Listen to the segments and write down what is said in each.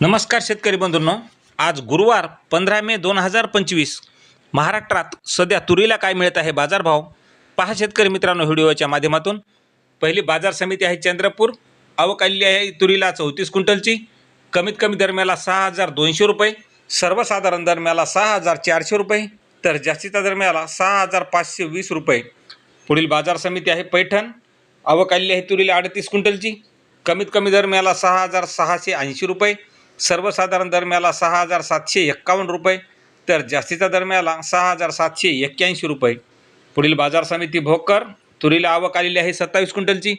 नमस्कार शेतकरी बंधूंनो. आज गुरुवार पंधरा मे दोन हजार पंचवीस. महाराष्ट्रात सध्या तुरीला काय मिळत आहे बाजारभाव? पहा शेतकरी मित्रांनो व्हिडिओच्या माध्यमातून. पहिली बाजार समिती आहे चंद्रपूर. आवक आलेली आहे तुरीला चौतीस क्विंटलची. कमीत कमी दरम्याला सहा हजार दोनशे रुपये. सर्वसाधारण दरम्याला सहा हजार चारशे रुपये. तर जास्तीचा दरम्याला सहा हजार पाचशे वीस रुपये. पुढील बाजार समिती आहे पैठण. आवक आलेली आहे तुरीला अडतीस क्विंटलची. कमीत कमी दरम्याला सहा हजार सहाशे ऐंशी रुपये. सर्वसाधारण दरम्याला सहा हजार सातशे एक्कावन्न रुपये तर जास्तीच्या दरम्याला सहा हजार सातशे एक्क्याऐंशी रुपये. पुढील बाजार समिती भोकर तुरीला आवक आलेली आहे सत्तावीस क्विंटलची.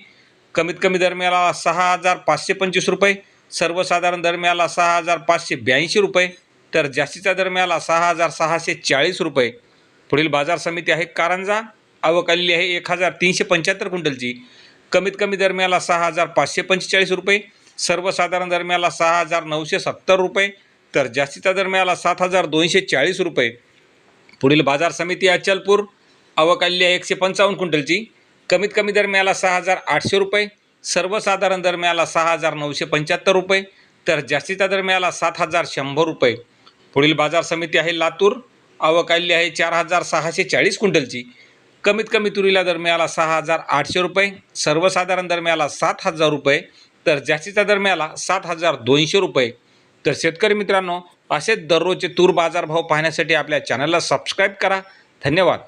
कमीत कमी दरम्याला सहा हजार पाचशे पंचवीस रुपये सर्वसाधारण दरम्याला सहा हजार पाचशे ब्याऐंशी रुपये तर जास्तीच्या दरम्याला सहा हजार सहाशे चाळीस रुपये. पुढील बाजार समिती आहे कारंजा आवक आलेली आहे एक हजार तीनशे पंच्याहत्तर क्विंटलची. कमीत कमी दरम्याला सहा हजार पाचशे पंचेचाळीस रुपये सर्वसाधारण दरम्याला सहा हजार नऊशे सत्तर रुपये तर जास्तीच्या दरम्याला सात हजार दोनशे चाळीस रुपये. पुढील बाजार समिती अचलपूर अवकाल्य आहे एकशे पंचावन्न क्विंटलची. कमीत कमी दरम्याला सहा हजार आठशे रुपये सर्वसाधारण दरम्याला सहा हजार नऊशे पंच्याहत्तर रुपये तर जास्तीच्या दरम्याला सात हजार शंभर रुपये. पुढील बाजार समिती आहे लातूर अवकाल्य आहे चार हजार सहाशे चाळीस क्विंटलची. कमीत कमी तुरीला दरम्याला सहा हजार आठशे रुपये सर्वसाधारण दरम्याला सात हजार रुपये तर जास्तीचा दरम्याला सात हजार दोनशे रुपये. तर शेतकरी मित्रांनो असेच दररोजचे तूर बाजारभाव पाहण्यासाठी आपल्या चॅनलला सबस्क्राईब करा. धन्यवाद.